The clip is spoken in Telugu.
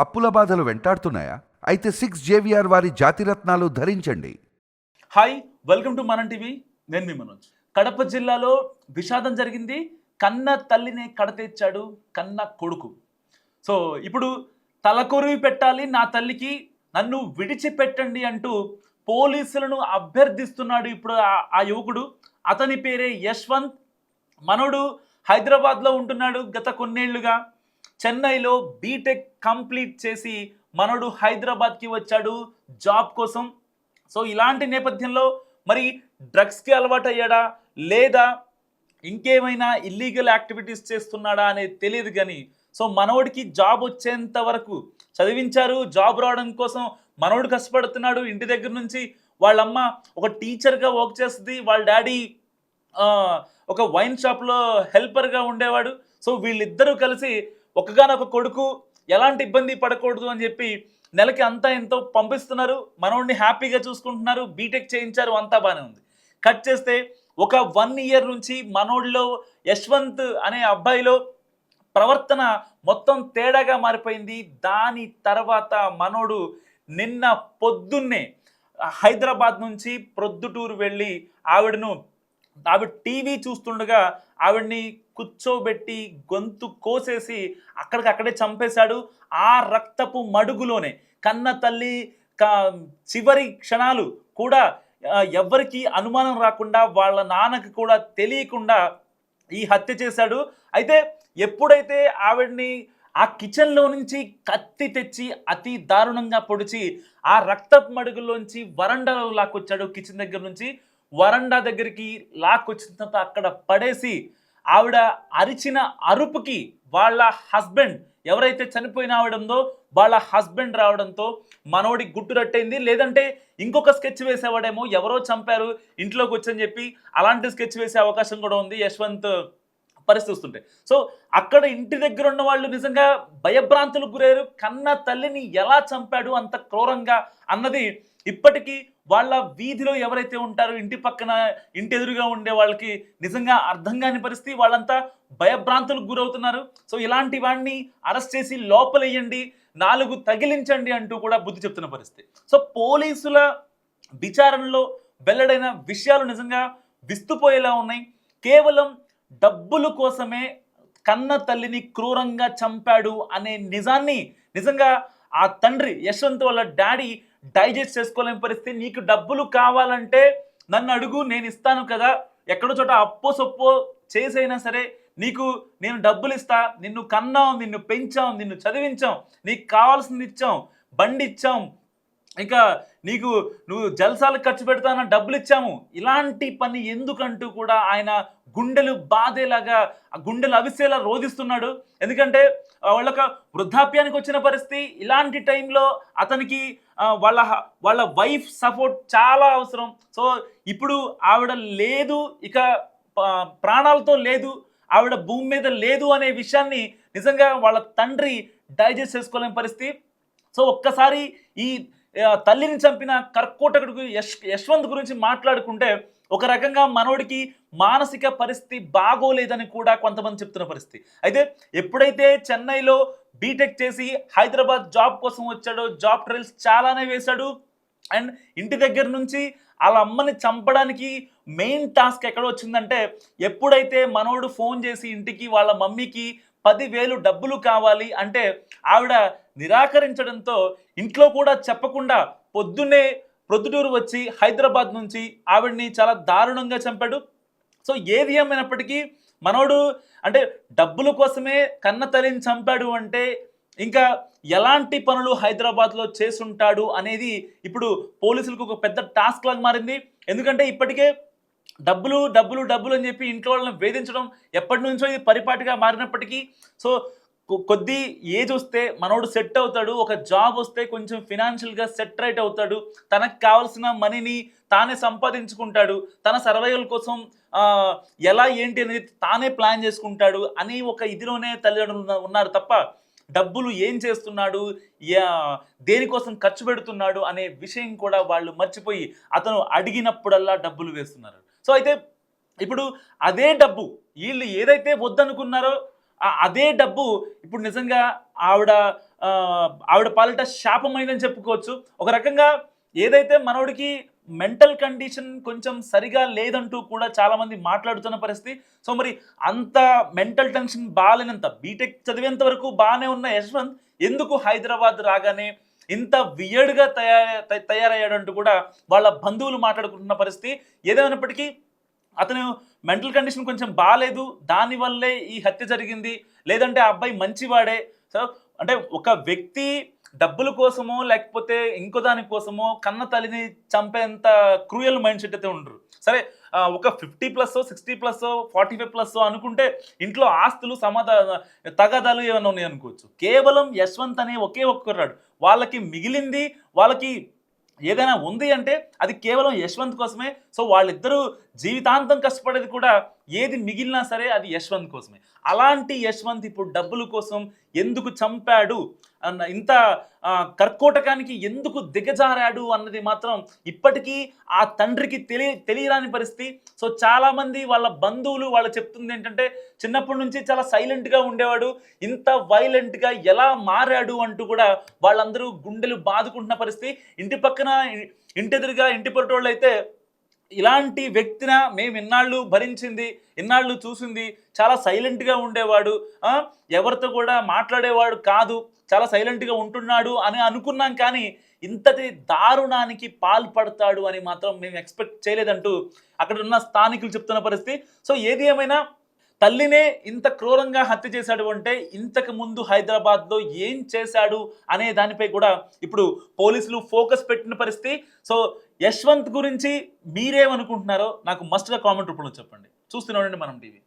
అప్పుల బాధలు వెంటాడుతున్నాయా? అయితే సిక్స్ జేవిఆర్ వారి జాతిరత్నాలు ధరించండి. Hi welcome to Manam TV. నేను మీ మనోజ్. కడప జిల్లాలో విషాదం జరిగింది. కన్న తల్లిని కడతెచ్చాడు కన్న కొడుకు. సో ఇప్పుడు తలకొరివి పెట్టాలి నా తల్లికి నన్ను విడిచిపెట్టండి అంటూ పోలీసులను అభ్యర్థిస్తున్నాడు ఇప్పుడు ఆ- ఆ యువకుడు. అతని పేరే యశ్వంత్. మనోడు హైదరాబాద్లో ఉంటున్నాడు గత కొన్నేళ్ళుగా. చెన్నైలో బీటెక్ కంప్లీట్ చేసి మనోడు హైదరాబాద్కి వచ్చాడు జాబ్ కోసం. సో ఇలాంటి నేపథ్యంలో మరి డ్రగ్స్కి అలవాటు అయ్యాడా? లేదా ఇంకేమైనా ఇల్లీగల్ యాక్టివిటీస్ చేస్తున్నాడా అనేది తెలియదు కానీ సో మనోడికి జాబ్ వచ్చేంత వరకు చదివించారు జాబ్ రావడం కోసం మనోడు కష్టపడుతున్నాడు. ఇంటి దగ్గర నుంచి వాళ్ళమ్మ ఒక టీచర్గా వర్క్ చేస్తుంది వాళ్ళ డాడీ ఒక వైన్ షాప్లో హెల్పర్గా ఉండేవాడు. సో వీళ్ళిద్దరూ కలిసి ఒకగానొక కొడుకు ఎలాంటి ఇబ్బంది పడకూడదు అని చెప్పి నెలకి అంతా ఎంతో పంపిస్తున్నారు. మనోడిని హ్యాపీగా చూసుకుంటున్నారు. బీటెక్ చేయించారు. అంతా బాగానే ఉంది. కట్ చేస్తే ఒక వన్ ఇయర్ నుంచి మనోడిలో యశ్వంత్ అనే అబ్బాయిలో ప్రవర్తన మొత్తం తేడాగా మారిపోయింది. దాని తర్వాత మనోడు నిన్న పొద్దున్నే హైదరాబాద్ నుంచి ప్రొద్దుటూరు వెళ్ళి ఆవిడను ఆవిడ టీవీ చూస్తుండగా ఆవిడ్ని కూర్చోబెట్టి గొంతు కోసేసి అక్కడికి అక్కడే చంపేశాడు. ఆ రక్తపు మడుగులోనే కన్న తల్లి క- చివరి క్షణాలు కూడా ఎవరికి ఎవ్వరికీ అనుమానం రాకుండా వాళ్ళ నాన్నకి కూడా తెలియకుండా ఈ హత్య చేశాడు. అయితే ఎప్పుడైతే ఆవిడ్ని ఆ కిచెన్లో నుంచి కత్తి తెచ్చి అతి దారుణంగా పొడిచి ఆ రక్తపు మడుగులోంచి వరండాలో లాక్కొచ్చాడు కిచెన్ దగ్గర నుంచి వరండా దగ్గరికి లాక్కొచ్చిన తర్వాత అక్కడ పడేసి ఆవిడ అరిచిన అరుపుకి వాళ్ళ హస్బెండ్ ఎవరైతే చనిపోయిన ఆవిడందో వాళ్ళ హస్బెండ్ రావడంతో మనోడి గుట్టు రట్టయింది లేదంటే ఇంకొక స్కెచ్ వేసేవాడేమో ఎవరో చంపారు ఇంట్లోకి వచ్చని చెప్పి అలాంటి స్కెచ్ వేసే అవకాశం కూడా ఉంది యశ్వంత్ పరిస్థితి వస్తుంటే. సో అక్కడ ఇంటి దగ్గర ఉన్న వాళ్ళు నిజంగా భయభ్రాంతులకు గురయ్యారు. కన్న తల్లిని ఎలా చంపాడు అంత క్రూరంగా అన్నది ఇప్పటికీ వాళ్ళ వీధిలో ఎవరైతే ఉంటారో ఇంటి పక్కన ఇంటి ఎదురుగా ఉండే వాళ్ళకి నిజంగా అర్థం కాని పరిస్థితి వాళ్ళంతా భయభ్రాంతులకు గురవుతున్నారు. సో ఇలాంటి వాడిని అరెస్ట్ చేసి లోపలేయండి నాలుగు తగిలించండి అంటూ కూడా బుద్ధి చెప్తున్న పరిస్థితి. సో పోలీసుల విచారణలో వెల్లడైన విషయాలు నిజంగా విస్తుపోయేలా ఉన్నాయి. కేవలం డబ్బుల కోసమే కన్న తల్లిని క్రూరంగా చంపాడు అనే నిజాన్ని నిజంగా ఆ తండ్రి యశ్వంత్ వాళ్ళ డాడీ డైజెస్ట్ చేసుకోలేని పరిస్థితి. నీకు డబ్బులు కావాలంటే నన్ను అడుగు నేను ఇస్తాను కదా. ఎక్కడో చోట అప్పో సొప్పో చేసైనా సరే నీకు నేను డబ్బులు ఇస్తా నిన్ను కన్నాం నిన్ను పెంచాం నిన్ను చదివించాం నీకు కావాల్సింది ఇచ్చాం బండి ఇచ్చాం ఇంకా నీకు నువ్వు జల్సాలకు ఖర్చు పెడతాన డబ్బులు ఇచ్చాము. ఇలాంటి పని ఎందుకంటూ కూడా ఆయన గుండెలు బాధేలాగా ఆ గుండెలు అవిసేలా రోధిస్తున్నాడు. ఎందుకంటే ఆ, వాళ్ళొక వృద్ధాప్యానికి వచ్చిన పరిస్థితి. ఇలాంటి టైంలో అతనికి వాళ్ళ వాళ్ళ వైఫ్ సపోర్ట్ చాలా అవసరం. సో ఇప్పుడు ఆవిడ లేదు ఇక ప్రాణాలతో లేదు ఆవిడ భూమి మీద లేదు అనే విషయాన్ని నిజంగా వాళ్ళ తండ్రి డైజెస్ట్ చేసుకోలేని పరిస్థితి. సో ఒక్కసారి ఈ తల్లిని చంపిన కర్కోటకుడు యశ్ యశ్వంత్ గురించి మాట్లాడుకుంటే ఒక రకంగా మనోడికి మానసిక పరిస్థితి బాగోలేదని కూడా కొంతమంది చెప్తున్న పరిస్థితి. అయితే ఎప్పుడైతే చెన్నైలో బీటెక్ చేసి హైదరాబాద్ జాబ్ కోసం వచ్చాడో జాబ్ ట్రయల్స్ చాలానే వేశాడు. అండ్ ఇంటి దగ్గర నుంచి వాళ్ళ అమ్మని చంపడానికి మెయిన్ టాస్క్ ఎక్కడ వచ్చిందంటే ఎప్పుడైతే మనోడు ఫోన్ చేసి ఇంటికి వాళ్ళ మమ్మీకి పదివేలు డబ్బులు కావాలి అంటే ఆవిడ నిరాకరించడంతో ఇంట్లో కూడా చెప్పకుండా పొద్దున్నే ప్రొద్దుటూరు వచ్చి హైదరాబాద్ నుంచి ఆవిడ్ని చాలా దారుణంగా చంపాడు. సో ఏది ఏమైనప్పటికీ మనోడు అంటే డబ్బుల కోసమే కన్న తల్లిని చంపాడు అంటే ఇంకా ఎలాంటి పనులు హైదరాబాద్లో చేసుంటాడు అనేది ఇప్పుడు పోలీసులకు ఒక పెద్ద టాస్క్ లాగా మారింది. ఎందుకంటే ఇప్పటికే డబ్బులు డబ్బులు డబ్బులు అని చెప్పి ఇంట్లో వాళ్ళని వేధించడం ఎప్పటి నుంచో ఇది పరిపాటిగా మారినప్పటికీ సో కొద్ది ఏజ్ వస్తే మనోడు సెట్ అవుతాడు ఒక జాబ్ వస్తే కొంచెం ఫినాన్షియల్గా సెట్ రైట్ అవుతాడు తనకు కావాల్సిన మనీని తానే సంపాదించుకుంటాడు తన సర్వైవల్ కోసం ఎలా ఏంటి అనేది తానే ప్లాన్ చేసుకుంటాడు అని ఒక ఇదిలోనే తల్లిదండ్రులు ఉన్నారు తప్ప డబ్బులు ఏం చేస్తున్నాడు దేనికోసం ఖర్చు పెడుతున్నాడు అనే విషయం కూడా వాళ్ళు మర్చిపోయి అతను అడిగినప్పుడల్లా డబ్బులు వేస్తున్నారు. సో అయితే ఇప్పుడు అదే డబ్బు వీళ్ళు ఏదైతే వద్దనుకున్నారో అదే డబ్బు ఇప్పుడు నిజంగా ఆవిడ ఆవిడ పాలిట శాపమైందని చెప్పుకోవచ్చు. ఒక రకంగా ఏదైతే మనోడికి మెంటల్ కండిషన్ కొంచెం సరిగా లేదంటూ కూడా చాలా మంది మాట్లాడుతున్న పరిస్థితి. సో మరి అంత మెంటల్ టెన్షన్ బాగాలేనంత బీటెక్ చదివేంత వరకు బాగానే ఉన్న యశ్వంత్ ఎందుకు హైదరాబాద్ రాగానే ఇంత వియర్డ్గా తయారయ్యాడంటూ కూడా వాళ్ళ బంధువులు మాట్లాడుకుంటున్న పరిస్థితి. ఏదేమైనప్పటికీ అతను మెంటల్ కండిషన్ కొంచెం బాగాలేదు దానివల్లే ఈ హత్య జరిగింది. లేదంటే ఆ అబ్బాయి మంచివాడే. సో అంటే ఒక వ్యక్తి డబ్బుల కోసమో లేకపోతే ఇంకో దాని కోసమో కన్న తల్లిని చంపేంత క్రూయల్ మైండ్ సెట్ అయితే ఉండరు. సరే ఒక fifty plus sixty plus forty five plus అనుకుంటే ఇంట్లో ఆస్తులు సమాధాన తగాదాలు ఏమైనా ఉన్నాయి అనుకోవచ్చు. కేవలం యశ్వంత్ అనే ఒకే ఒక్కరాడు. వాళ్ళకి మిగిలింది వాళ్ళకి ఏదైనా ఉంది అంటే అది కేవలం యశ్వంత్ కోసమే. సో వాళ్ళిద్దరూ జీవితాంతం కష్టపడేది కూడా ఏది మిగిలినా సరే అది యశ్వంత్ కోసమే. అలాంటి యశ్వంత్ ఇప్పుడు డబ్బుల కోసం ఎందుకు చంపాడు? అన్న ఇంత కర్కోటకానికి ఎందుకు దిగజారాడు అన్నది మాత్రం ఇప్పటికీ ఆ తండ్రికి తెలియ తెలియరాని పరిస్థితి. సో చాలామంది వాళ్ళ బంధువులు వాళ్ళు చెప్తుంది ఏంటంటే చిన్నప్పటి నుంచి చాలా సైలెంట్గా ఉండేవాడు. ఇంత వైలెంట్గా ఎలా మారాడు అంటూ కూడా వాళ్ళందరూ గుండెలు బాదుకుంటున్న పరిస్థితి. ఇంటి పక్కన ఇంటెదురుగా ఇంటి పొరటోళ్ళు అయితే ఇలాంటి వ్యక్తిన మేము ఇన్నాళ్ళు భరించింది ఇన్నాళ్ళు చూసింది చాలా సైలెంట్గా ఉండేవాడు ఎవరితో కూడా మాట్లాడేవాడు కాదు చాలా సైలెంట్గా ఉంటున్నాడు అని అనుకున్నాం కానీ ఇంతటి దారుణానికి పాల్పడతాడు అని మాత్రం మేము ఎక్స్పెక్ట్ చేయలేదంటూ అక్కడ ఉన్న స్థానికులు చెప్తున్న పరిస్థితి. సో ఏది ఏమైనా తల్లినే ఇంత క్రూరంగా హత్య చేశాడు అంటే ఇంతకు ముందు హైదరాబాద్లో ఏం చేశాడు అనే దానిపై కూడా ఇప్పుడు పోలీసులు ఫోకస్ పెట్టిన పరిస్థితి. సో యశ్వంత్ గురించి మీరేమనుకుంటున్నారో నాకు మస్ట్గా కామెంట్ రూపంలో చెప్పండి. చూస్తూనే మనం టీవీ.